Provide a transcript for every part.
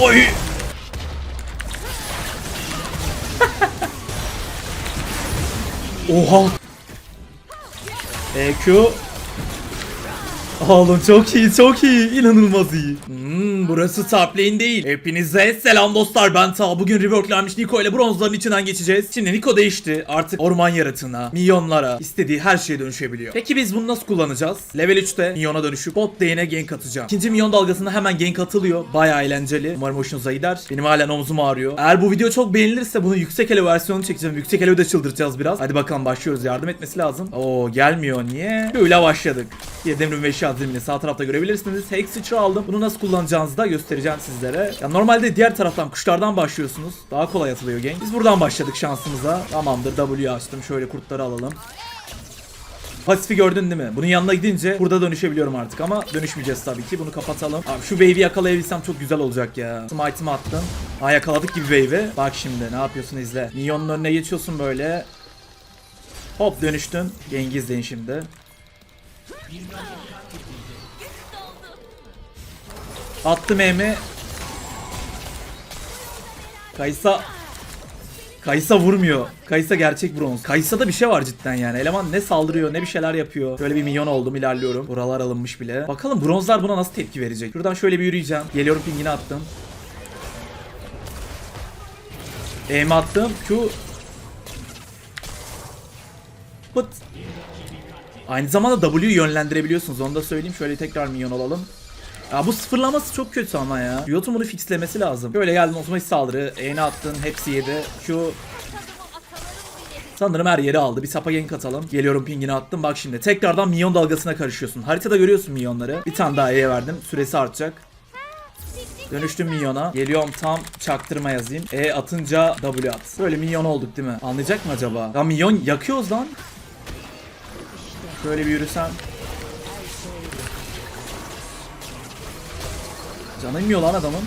Oy. Oha. EQ. Oğlum çok iyi çok iyi inanılmaz iyi. Hmm, burası top değil. Hepinize selam dostlar ben Ta. Bugün reworklanmış Niko ile bronzların içinden geçeceğiz. Şimdi Niko değişti. Artık orman yaratığına, milyonlara, istediği her şeye dönüşebiliyor. Peki biz bunu nasıl kullanacağız? Level 3'te milyona dönüşüp bot lane'e gank atacağım. İkinci milyon dalgasında hemen gank atılıyor. Baya eğlenceli. Umarım hoşunuza gider. Benim halen omzum ağrıyor. Eğer bu video çok beğenilirse bunun yüksek ele versiyonunu çekeceğim. Yüksek ele de çıldıracağız biraz. Hadi bakalım başlıyoruz. Yardım etmesi lazım. Oo gelmiyor. Niye? Böyle başladık. Yedemrin ve Şazim'ini sağ tarafta görebilirsiniz. Hex sıçra aldım. Bunu nasıl kullanacağınızı da göstereceğim sizlere. Ya normalde diğer taraftan kuşlardan başlıyorsunuz. Daha kolay atılıyor gank. Biz buradan başladık şansımıza. Tamamdır W açtım. Şöyle kurtları alalım. Pasifi gördün değil mi? Bunun yanına gidince burada dönüşebiliyorum artık ama dönüşmeyeceğiz tabii ki. Bunu kapatalım. Abi şu wave'i yakalayabilsem çok güzel olacak ya. Smite'ımı attım. Aa yakaladık gibi wave'i. Bak şimdi ne yapıyorsun izle. Minyonun önüne geçiyorsun böyle. Hop dönüştün. Gengi izleyin şimdi. Attım M'mi. Kaysa Kaysa vurmuyor. Kaysa gerçek bronz. Kaysa'da bir şey var cidden yani. Eleman ne saldırıyor ne bir şeyler yapıyor. Şöyle bir milyon oldum ilerliyorum. Buralar alınmış bile. Bakalım bronzlar buna nasıl tepki verecek. Şuradan şöyle bir yürüyeceğim. Geliyorum pingini attım. Aim attım. Q. Pıt. Aynı zamanda W'yu yönlendirebiliyorsunuz. Onu da söyleyeyim. Şöyle tekrar minyon olalım. Ya bu sıfırlaması çok kötü ama ya. Riot'un bunu fixlemesi lazım. Böyle geldin otomatik saldırı. E'ni attın. Hepsi yedi. Şu Sanırım her yeri aldı. Bir sapa gank atalım. Geliyorum pingini attım. Bak şimdi tekrardan milyon dalgasına karışıyorsun. Haritada görüyorsun milyonları. Bir tane daha E'ye verdim. Süresi artacak. Dönüştüm milyona. Geliyorum tam çaktırma yazayım. E atınca W at. Böyle milyon olduk değil mi? Anlayacak mı acaba? Ya milyon yakıyoruz lan. Şöyle bir yürüsem. Canı inmiyor lan adamın.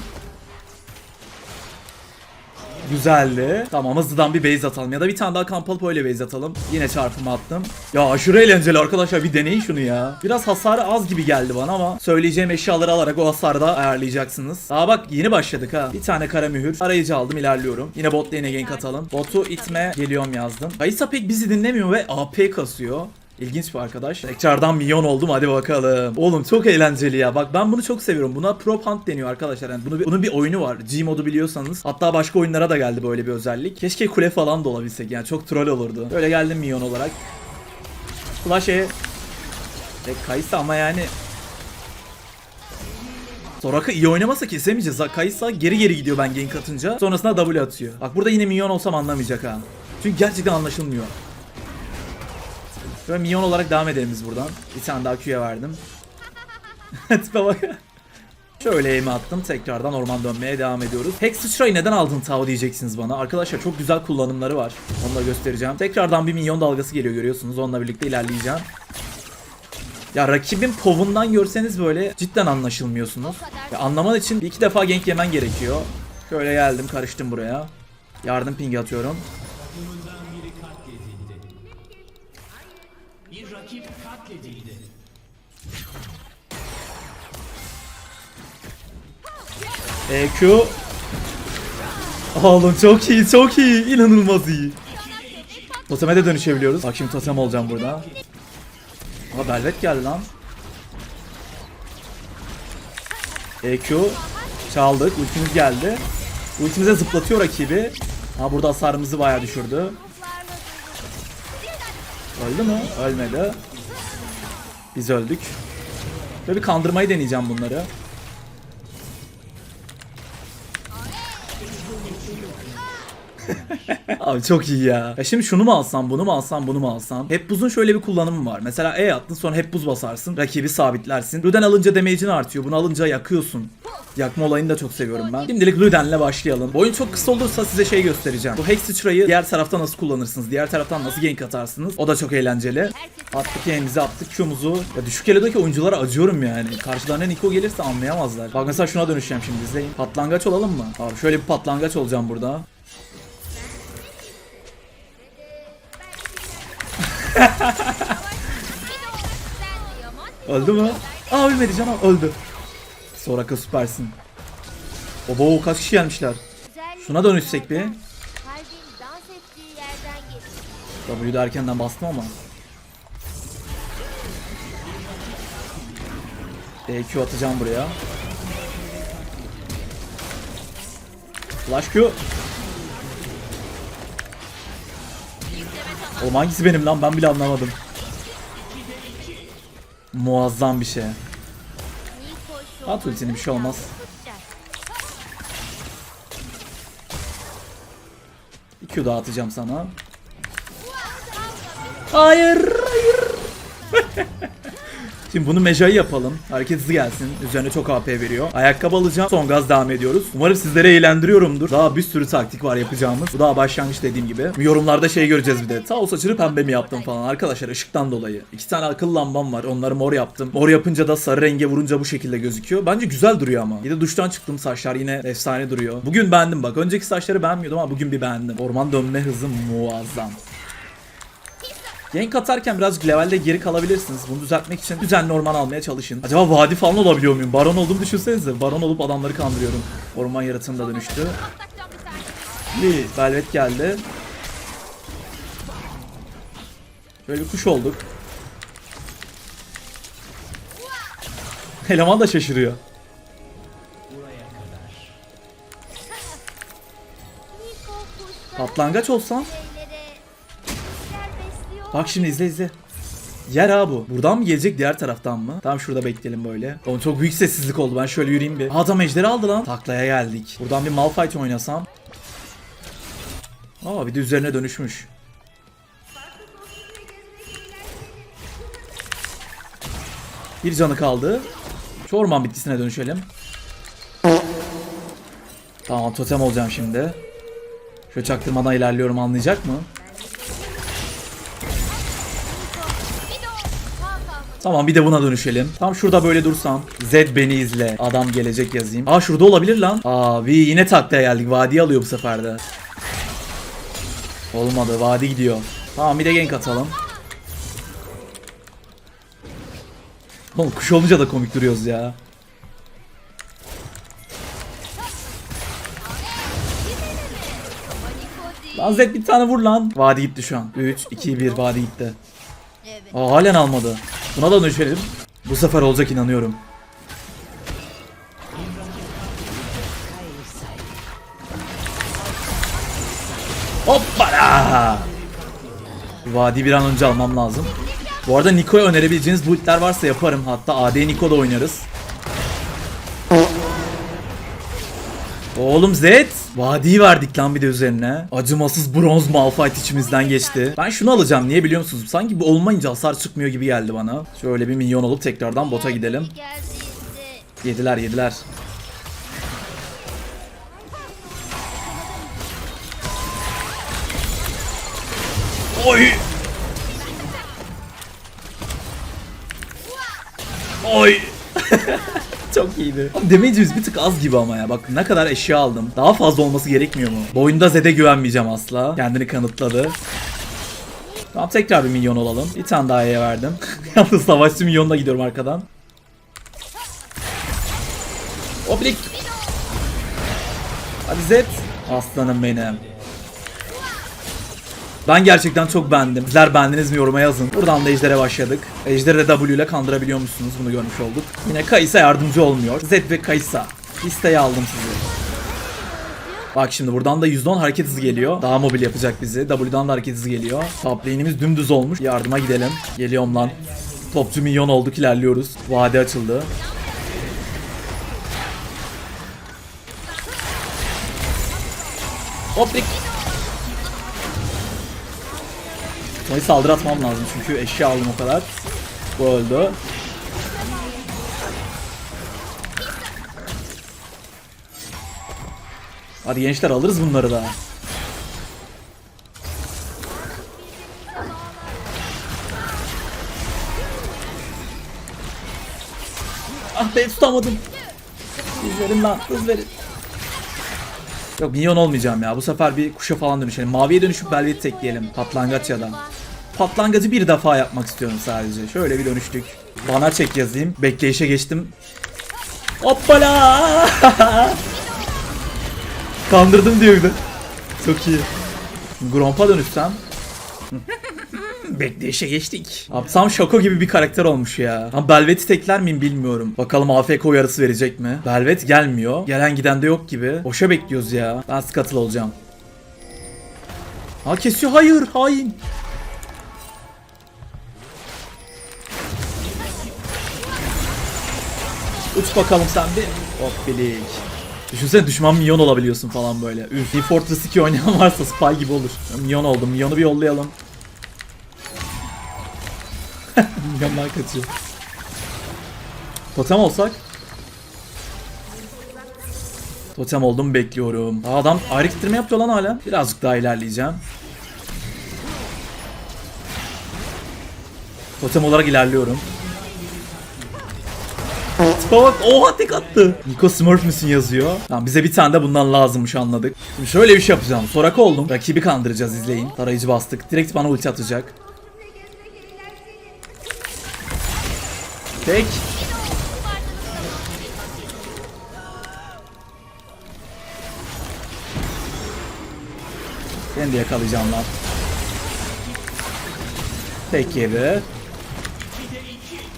Güzeldi. Tamam hızlıdan bir base atalım ya da bir tane daha kamp alıp öyle base atalım. Yine çarpımı attım. Ya aşırı eğlenceli arkadaşlar bir deneyin şunu ya. Biraz hasarı az gibi geldi bana ama söyleyeceğim eşyaları alarak o hasarı da ayarlayacaksınız. Aa bak yeni başladık ha. Bir tane kara mühür. Arayıcı aldım ilerliyorum. Yine bot lane'e gank atalım. Botu itme geliyorum yazdım. Kaysa pek bizi dinlemiyor ve AP kasıyor. İlginç bir arkadaş. Tekrardan milyon oldum hadi bakalım. Oğlum çok eğlenceli ya. Bak ben bunu çok seviyorum. Buna Prop Hunt deniyor arkadaşlar. Yani bunu, bunun bir oyunu var. G modu biliyorsanız. Hatta başka oyunlara da geldi böyle bir özellik. Keşke kule falan da olabilsek. Yani çok troll olurdu. Böyle geldim milyon olarak. Flash E. E Kaysa ama yani Soraka iyi oynamasa kesemeyeceğiz. Kaysa geri geri gidiyor ben gank atınca. Sonrasında W atıyor. Bak burada yine milyon olsam anlamayacak ha. Çünkü gerçekten anlaşılmıyor. Böyle milyon olarak devam edelim biz buradan. Bir tane daha Q'ya verdim. Tipe bak. Şöyle aim'i attım. Tekrardan orman dönmeye devam ediyoruz. Hex sıçrayı neden aldın Tao diyeceksiniz bana. Arkadaşlar çok güzel kullanımları var. Onu da göstereceğim. Tekrardan bir milyon dalgası geliyor görüyorsunuz. Onunla birlikte ilerleyeceğim. Ya rakibin povundan görseniz böyle cidden anlaşılmıyorsunuz. Ya anlaman için bir iki defa gank yemen gerekiyor. Şöyle geldim karıştım buraya. Yardım ping atıyorum. EQ Oğlum çok iyi çok iyi. İnanılmaz iyi. Toteme de dönüşebiliyoruz. Bak şimdi totem olacağım burada. Aa Belvet geldi lan. EQ Çaldık ultimiz geldi. Ultimize zıplatıyor rakibi. Ha burada hasarımızı bayağı düşürdü. Öldü mü? Ölmedi. Biz öldük. Böyle bir kandırmayı deneyeceğim bunları Abi çok iyi ya. ya. Şimdi şunu mu alsam, bunu mu alsam, bunu mu alsam? Hep buzun şöyle bir kullanımı var. Mesela E attın sonra hep buz basarsın. Rakibi sabitlersin. Luden alınca damage'in artıyor. Bunu alınca yakıyorsun. Yakma olayını da çok seviyorum ben. Şimdilik Luden'le başlayalım. Bu oyun çok kısa olursa size şey göstereceğim. Bu Hex sıçrayı diğer taraftan nasıl kullanırsınız? Diğer taraftan nasıl gank atarsınız? O da çok eğlenceli. Attık E'mizi attık Q'muzu. Ya düşük eledeki oyunculara acıyorum yani. Karşılarına Niko gelirse anlayamazlar. Bak mesela şuna dönüşeceğim şimdi izleyin. Patlangaç olalım mı? Abi şöyle bir patlangaç olacağım burada. Öldü mü? Aa ölmedi canım öldü. Soraka süpersin. Obo kaç kişi gelmişler. Şuna dönüşsek bir. W'de erkenden bastım ama. DQ atacağım buraya. Flash Q. Oğlum hangisi benim lan ben bile anlamadım. Muazzam bir şey. At ultini bir şey olmaz. Bir Q daha atacağım sana. Hayır, hayır. Şimdi bunu mecai yapalım. Hareket hızı gelsin. Üzerine çok AP veriyor. Ayakkabı alacağım. Son gaz devam ediyoruz. Umarım sizlere eğlendiriyorumdur. Daha bir sürü taktik var yapacağımız. Bu daha başlangıç dediğim gibi. Yorumlarda şey göreceğiz bir de. Tao saçını pembe mi yaptım falan. Arkadaşlar ışıktan dolayı. İki tane akıllı lambam var. Onları mor yaptım. Mor yapınca da sarı renge vurunca bu şekilde gözüküyor. Bence güzel duruyor ama. Bir de duştan çıktım. Saçlar yine efsane duruyor. Bugün beğendim bak. Önceki saçları beğenmiyordum ama bugün bir beğendim. Orman dönme hızı muazzam. Gank atarken birazcık levelde geri kalabilirsiniz. Bunu düzeltmek için düzenli orman almaya çalışın. Acaba vadi falan olabiliyor muyum? Baron olduğumu düşünsenize. Baron olup adamları kandırıyorum. Orman yaratığında dönüştü. Bir Velvet geldi. Şöyle bir kuş olduk. Eleman da şaşırıyor. Patlangaç olsan. Bak şimdi izle izle. Yer ha bu. Buradan mı gelecek diğer taraftan mı? Tamam şurada bekleyelim böyle. Oğlum çok büyük sessizlik oldu. Ben şöyle yürüyeyim bir. Adam ejderi aldı lan. Taklaya geldik. Buradan bir Malphite oynasam. Aa bir de üzerine dönüşmüş. Bir canı kaldı. Şu orman bitkisine dönüşelim. Tamam totem olacağım şimdi. Şöyle çaktırmadan ilerliyorum anlayacak mı? Tamam bir de buna dönüşelim. Tam şurada böyle dursam. Z beni izle. Adam gelecek yazayım. Aa şurada olabilir lan. Abi yine taklaya geldik. Vadi alıyor bu sefer de. Olmadı. Vadi gidiyor. Tamam bir de gank atalım. Oğlum kuş olunca da komik duruyoruz ya. Lan Z bir tane vur lan. Vadi gitti şu an. 3, 2, 1 vadi gitti. Aa halen almadı. Buna da dönüşelim. Bu sefer olacak inanıyorum. Hoppala! Vadi bir an önce almam lazım. Bu arada Niko'ya önerebileceğiniz build'ler varsa yaparım. Hatta AD Niko da oynarız. Oğlum Zed. Vadiyi verdik lan bir de üzerine. Acımasız bronz Malphite içimizden geçti. Ben şunu alacağım niye biliyor musunuz? Sanki bu olmayınca hasar çıkmıyor gibi geldi bana. Şöyle bir minyon olup tekrardan bota gidelim. Yediler yediler. Oy! Oy! Çok iyiydi. Damage'imiz bir tık az gibi ama ya. Bak ne kadar eşya aldım. Daha fazla olması gerekmiyor mu? Bu Zed'e güvenmeyeceğim asla. Kendini kanıtladı. Tamam tekrar bir milyon olalım. Bir tane daha E'ye verdim. Yalnız savaşçı milyonla gidiyorum arkadan. Oblik. Hadi Zed. Aslanım benim. Ben gerçekten çok beğendim. Sizler beğendiniz mi yoruma yazın. Buradan da Ejder'e başladık. Ejder'i de W ile kandırabiliyor musunuz? Bunu görmüş olduk. Yine Kaysa yardımcı olmuyor. Zed ve Kaysa. Listeye aldım sizi. Bak şimdi buradan da %10 hareket hızı geliyor. Daha mobil yapacak bizi. W'dan da hareket hızı geliyor. Top dümdüz olmuş. Yardıma gidelim. Geliyorum lan. Topçu milyon olduk ilerliyoruz. Vade açıldı. Hoplik. Tony saldırı atmam lazım çünkü eşya aldım o kadar. Bu öldü. Hadi gençler alırız bunları da. Ah be tutamadım. Hız verin lan hız verin. Yok minyon olmayacağım ya. Bu sefer bir kuşa falan dönüşelim. Maviye dönüşüp Belvet'i tekleyelim. Patlangaç ya da. Patlangacı bir defa yapmak istiyorum sadece. Şöyle bir dönüştük. Bana çek yazayım. Bekleyişe geçtim. Hoppala! Kandırdım diyor bir de. Çok iyi. Gromp'a dönüşsem. Bekleyişe geçtik. Abi tam Şoko gibi bir karakter olmuş ya. Ama Belvet'i tekler miyim bilmiyorum. Bakalım AFK uyarısı verecek mi? Belvet gelmiyor. Gelen giden de yok gibi. Boşa bekliyoruz ya. Ben Scuttle olacağım. Ha kesiyor. Hayır. Hain. Uç bakalım sen bir. Hop bilik. Düşünsene düşman minyon olabiliyorsun falan böyle. Üf. Bir Fortress 2 oynayan varsa spy gibi olur. Minyon oldum. Minyonu bir yollayalım. Minyonlar kaçıyor. Totem olsak. Totem oldum bekliyorum. Adam ayrı kitleme yapıyor lan hala. Birazcık daha ilerleyeceğim. Totem olarak ilerliyorum. Bak oha tek attı. Nico Smurf müsün yazıyor. Tamam bize bir tane de bundan lazımmış anladık. Şimdi şöyle bir şey yapacağım. Soraka oldum. Rakibi kandıracağız izleyin. Tarayıcı bastık. Direkt bana ulti atacak. Tek. Seni de yakalayacağım lan. Tek yedi.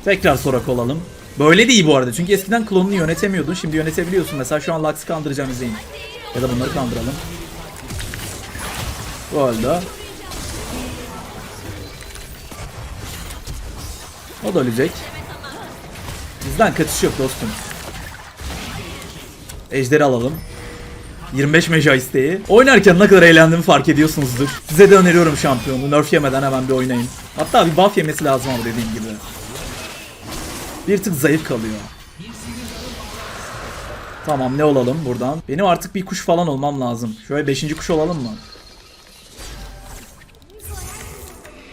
Tekrar sorak olalım. Böyle de iyi bu arada çünkü eskiden klonunu yönetemiyordun şimdi yönetebiliyorsun. Mesela şu an Lux'ı kandıracağım izleyin. Ya da bunları kandıralım. Bu öldü. O da ölecek. Bizden kaçış yok dostum. Ejderi alalım. 25 meja isteği. Oynarken ne kadar eğlendiğimi fark ediyorsunuzdur. Size de öneriyorum şampiyonu. Nerf yemeden hemen bir oynayın. Hatta bir buff yemesi lazım ama dediğim gibi. Bir tık zayıf kalıyor. Tamam ne olalım buradan? Benim artık bir kuş falan olmam lazım. Şöyle 5. kuş olalım mı?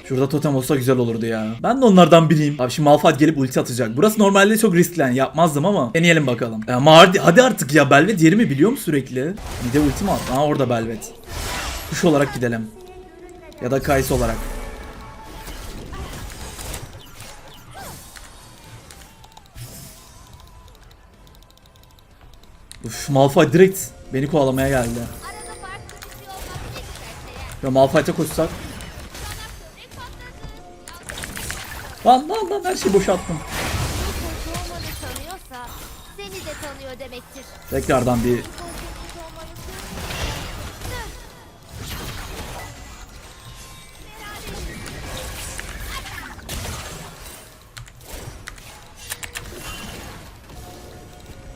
Şurada totem olsa güzel olurdu ya. Ben de onlardan biriyim. Abi şimdi Malphite gelip ulti atacak. Burası normalde çok riskli yani yapmazdım ama deneyelim bakalım. Ama hadi, hadi artık ya Belvet yerimi biliyor mu sürekli? Bir de ulti mi at? Aa orada Belvet. Kuş olarak gidelim. Ya da Kayısı olarak. Uf Malphite direkt beni kovalamaya geldi. Ya Malphite'e koşsak. Lan lan lan her şeyi boşalttım. Olmanı. Tekrardan bir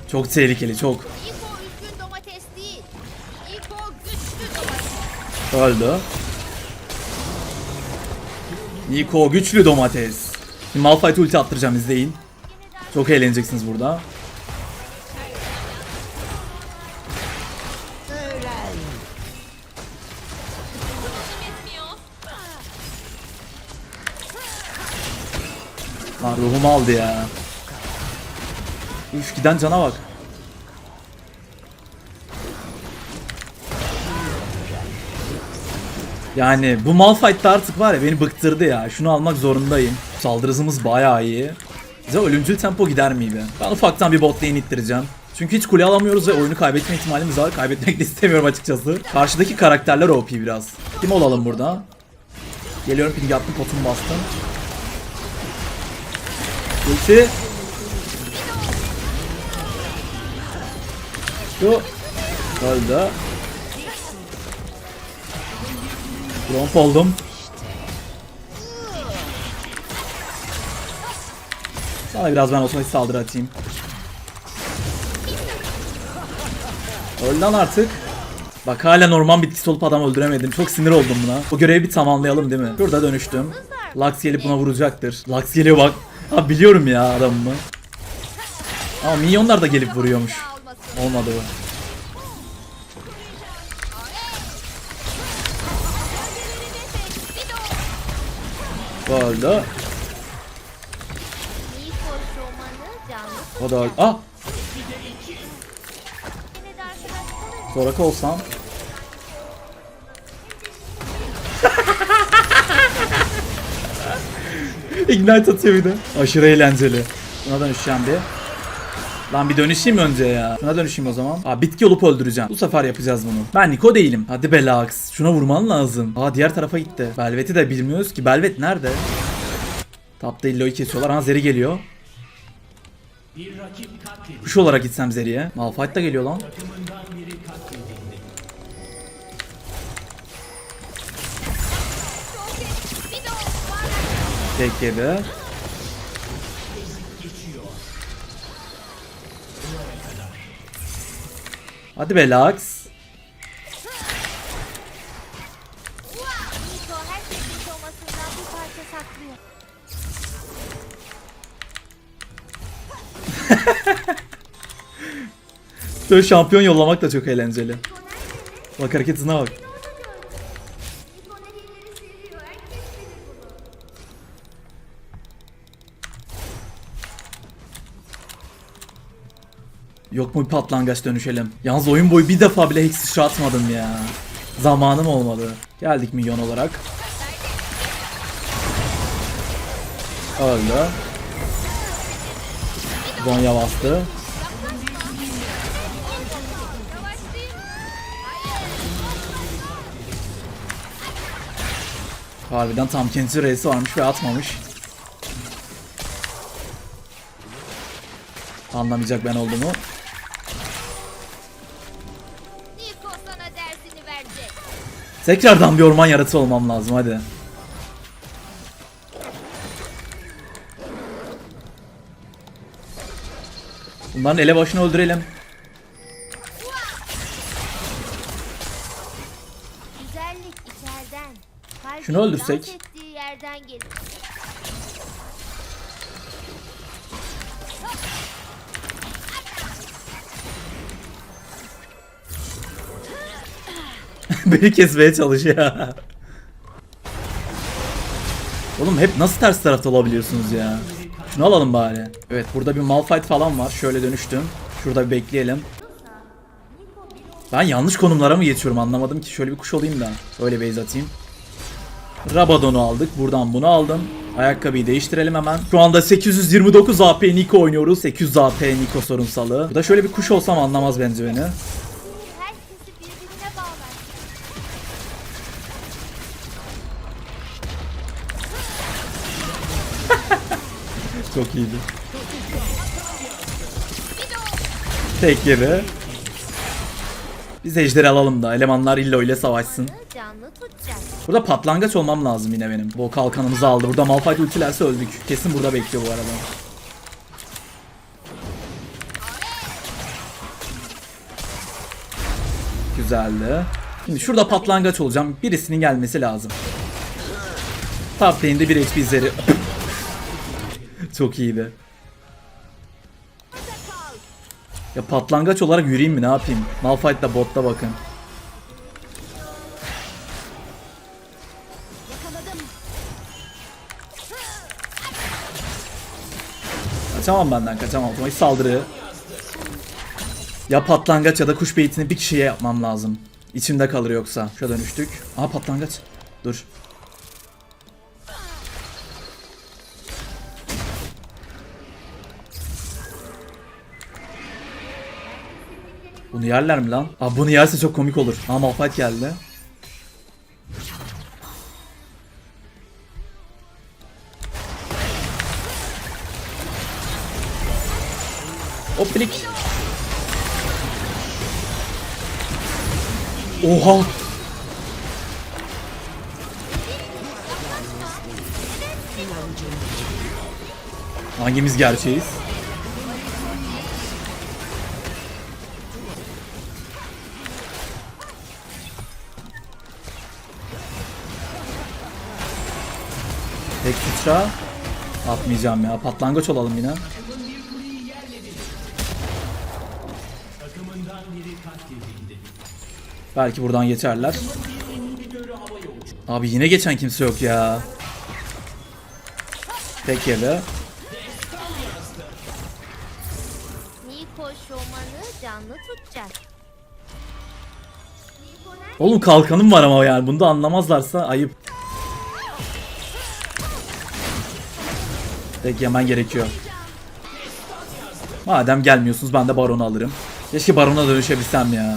çok tehlikeli çok. İko. Öldü. Niko güçlü domates. Şimdi Malphite ulti attıracağım izleyin. Çok eğleneceksiniz burada. Lan ruhumu aldı ya. Üf giden cana bak. Yani bu Malphite de artık var ya beni bıktırdı ya. Şunu almak zorundayım. Saldırı hızımız bayağı iyi. Bize ölümcül tempo gider miydi? Ben ufaktan bir bot lane ittireceğim. Çünkü hiç kule alamıyoruz ve oyunu kaybetme ihtimalimiz var. Kaybetmek de istemiyorum açıkçası. Karşıdaki karakterler OP biraz. Kim olalım burada? Geliyorum ping attım potumu bastım. Ulti. Şu. Öldü. Romp oldum. Sana biraz ben otomatik saldırı atayım. Öl lan artık. Bak hala normal bitkisi olup adam öldüremedim. Çok sinir oldum buna. Bu görevi bir tamamlayalım değil mi? Şurada dönüştüm. Lux gelip buna vuracaktır. Lux geliyor bak. Ha biliyorum ya adamımı. Ama minyonlar da gelip vuruyormuş. Olmadı bu. Bu öldü. O da öldü. Ah! Soraka olsam. Ignite atıyor bir de. Aşırı eğlenceli. Buna dönüşeceğim bir. Lan bir dönüşeyim önce ya. Şuna dönüşeyim o zaman. Aa bitki olup öldüreceğim. Bu sefer yapacağız bunu. Ben Niko değilim. Hadi be. Şuna vurman lazım. Aa diğer tarafa gitti. Belvet'i de bilmiyoruz ki. Belvet nerede? Tapta Illo'yu kesiyorlar. Ha Zeri geliyor. Kuş olarak gitsem Zeri'ye. Malphite da geliyor lan. Tek yedi. Hadi be Lux. Böyle şampiyon yollamak da çok eğlenceli. Bak hareket hızına bak. Yok mu bir patlangaç dönüşelim. Yalnız oyun boyu bir defa bile hex sıçra atmadım ya. Zamanım olmadı. Geldik milyon olarak. Öldü. Zonya bastı. Harbiden tam kendisi reisi varmış ve atmamış. Anlamayacak ben olduğumu. Tekrardan bir orman yaratığı olmam lazım hadi. Bunların ele başını öldürelim. Güzellik içeriden. Kalbin Şunu öldürsek. yerden gelir. Beni kesmeye çalışıyor. Oğlum hep nasıl ters tarafta olabiliyorsunuz ya? Şunu alalım bari. Evet burada bir Malphite falan var. Şöyle dönüştüm. Şurada bir bekleyelim. Ben yanlış konumlara mı geçiyorum anlamadım ki. Şöyle bir kuş olayım da. Öyle base atayım. Rabadon'u aldık. Buradan bunu aldım. Ayakkabıyı değiştirelim hemen. Şu anda 829 AP Niko oynuyoruz. 800 AP Niko sorunsalı. Bu da şöyle bir kuş olsam anlamaz bence beni. Çok iyiydi. Tek yedi. Biz ejderi alalım da elemanlar illo ile savaşsın. Burada patlangaç olmam lazım yine benim. Bu kalkanımızı aldı. Burada Malphite ultilerse öldük. Kesin burada bekliyor bu arada. Güzeldi. Şimdi şurada patlangaç olacağım. Birisinin gelmesi lazım. Top lane'de bir HP izleri. Çok iyiydi. Ya patlangaç olarak yürüyeyim mi ne yapayım? Malphite da botta bakın. Kaçamam benden kaçamam. Otomatik saldırı. Ya patlangaç ya da kuş beytini bir kişiye yapmam lazım. İçimde kalır yoksa. Şuraya dönüştük. Aha patlangaç. Dur. Bunu yerler mi lan? Aa bunu yerse çok komik olur. Aa Malphite geldi. Hoplik. Oha. Hangimiz gerçeğiz? Tek sıçra atmayacağım ya. Patlangaç olalım yine. Belki buradan geçerler. Abi yine geçen kimse yok ya. Yedi. Niko şomanı. Oğlum kalkanım var ama yani bunu da anlamazlarsa ayıp. Tek yemen gerekiyor. Madem gelmiyorsunuz ben de Baron'u alırım. Keşke Baron'a dönüşebilsem ya.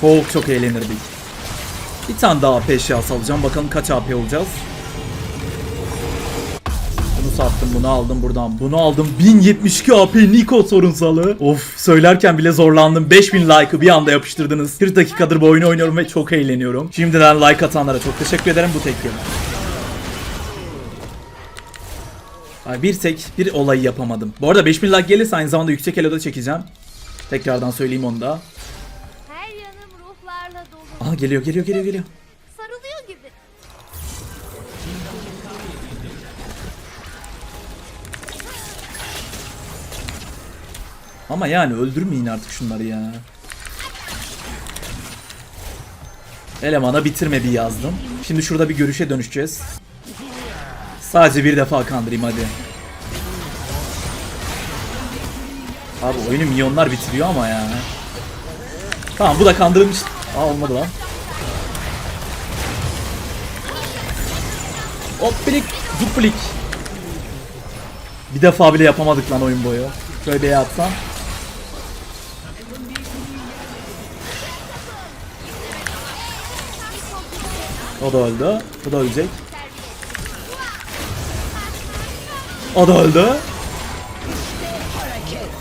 Çok çok eğlenirdik. Bir tane daha AP eşyası alacağım. Bakalım kaç AP olacağız. Bunu sattım, bunu aldım buradan. Bunu aldım. 1072 AP Niko sorunsalı. Of, söylerken bile zorlandım. 5000 like'ı bir anda yapıştırdınız. 40 dakikadır bu oyunu oynuyorum ve çok eğleniyorum. Şimdiden like atanlara çok teşekkür ederim bu tek. Ay bir tek bir olayı yapamadım. Bu arada 5000 like gelirse aynı zamanda yüksek eloda çekeceğim. Tekrardan söyleyeyim onu da. Aha geliyor geliyor geliyor geliyor. Sarılıyor gibi. Ama yani öldürmeyin artık şunları ya. Elemana bitirmedi yazdım. Şimdi şurada bir görüşe dönüşeceğiz. Sadece bir defa kandırayım hadi. Abi oyunu milyonlar bitiriyor ama ya. Tamam bu da kandırılmış. Aa olmadı lan. Hoppilik, zuppilik. Bir defa bile yapamadık lan oyun boyu. Şöyle bir yapsam. O da öldü. Bu da ölecek. O da öldü.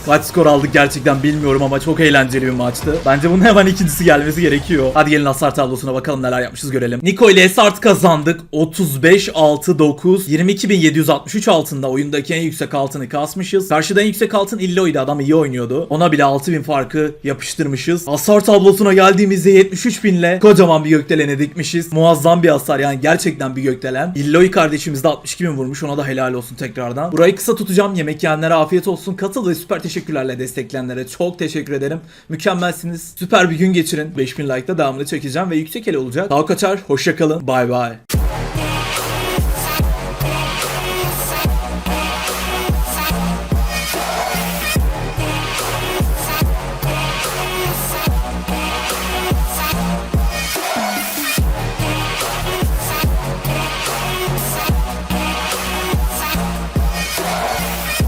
Kaç skor aldık gerçekten bilmiyorum ama çok eğlenceli bir maçtı. Bence bunun hemen ikincisi gelmesi gerekiyor. Hadi gelin hasar tablosuna bakalım neler yapmışız görelim. Niko ile Esart kazandık. 35 6 9 22763 altında oyundaki en yüksek altını kasmışız. Karşıda en yüksek altın Illo'ydu adam iyi oynuyordu. Ona bile 6000 farkı yapıştırmışız. Hasar tablosuna geldiğimizde 73 binle kocaman bir gökdelene dikmişiz. Muazzam bir hasar yani gerçekten bir gökdelen. Illoy kardeşimiz de 62 bin vurmuş ona da helal olsun tekrardan. Burayı kısa tutacağım. Yemek yiyenlere afiyet olsun. Katıl ve süper teşekkürlerle destekleyenlere çok teşekkür ederim. Mükemmelsiniz. Süper bir gün geçirin. 5000 like'da devamını çekeceğim ve yüksek ele olacak. Daha kaçar. Hoşçakalın. Bay bay.